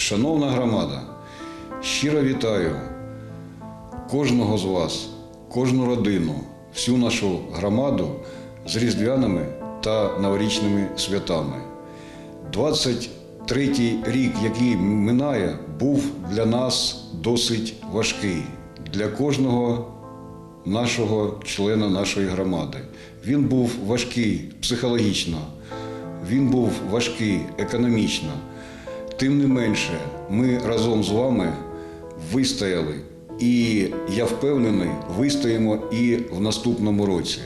Шановна громада, щиро вітаю кожного з вас, кожну родину, всю нашу громаду з різдвяними та новорічними святами. 23-й рік, який минає, був для нас досить важкий. Для кожного нашого члена нашої громади. Він був важкий психологічно, він був важкий економічно. Тим не менше, ми разом з вами вистояли, і я впевнений, вистоїмо і в наступному році.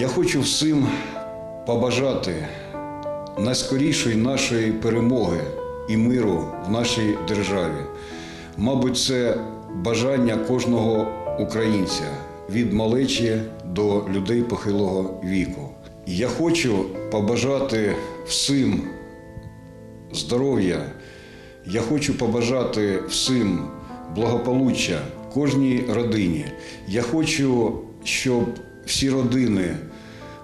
Я хочу всім побажати найскорішої нашої перемоги і миру в нашій державі. Мабуть, це бажання кожного українця від малечі до людей похилого віку. Я хочу побажати всім здоров'я. Я хочу побажати всім благополуччя кожній родині. Я хочу, щоб всі родини,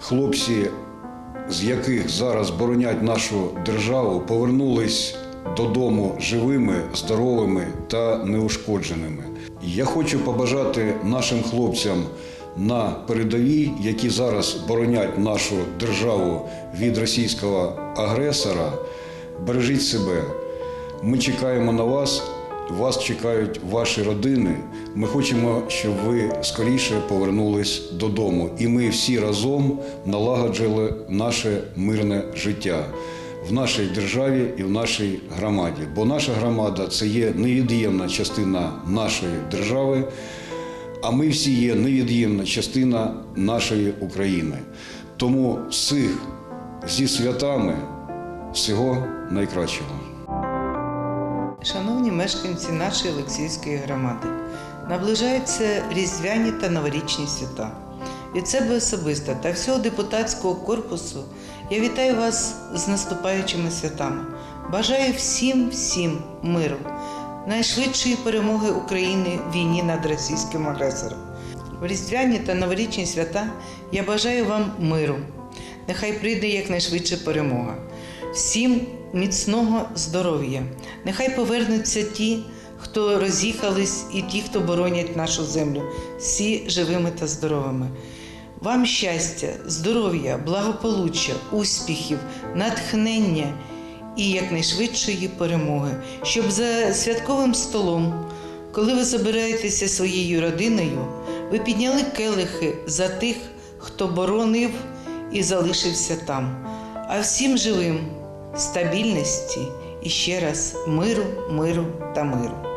хлопці, з яких зараз боронять нашу державу, повернулись додому живими, здоровими та неушкодженими. Я хочу побажати нашим хлопцям на передовій, які зараз боронять нашу державу від російського агресора. Бережіть себе. Ми чекаємо на вас. Вас чекають ваші родини. Ми хочемо, щоб ви скоріше повернулись додому, і ми всі разом налагоджили наше мирне життя в нашій державі і в нашій громаді. Бо наша громада це є невід'ємна частина нашої держави, а ми всі є невід'ємна частина нашої України. Тому всіх зі святами всього найкращого. Шановні мешканці нашої Олексійської громади, наближаються різдвяні та новорічні свята. Від себе особисто та всього депутатського корпусу я вітаю вас з наступаючими святами. Бажаю всім всім миру, найшвидшої перемоги України в війні над російським агресором. В різдвяні та новорічні свята я бажаю вам миру. Нехай прийде якнайшвидше перемога. Всім міцного здоров'я. Нехай повернуться ті, хто роз'їхались, і ті, хто боронять нашу землю, всі живими та здоровими. Вам щастя, здоров'я, благополуччя, успіхів, натхнення і якнайшвидшої перемоги, щоб за святковим столом, коли ви забираєтеся своєю родиною, ви підняли келихи за тих, хто боронив і залишився там. А всім живим стабільності і ще раз миру, миру та миру.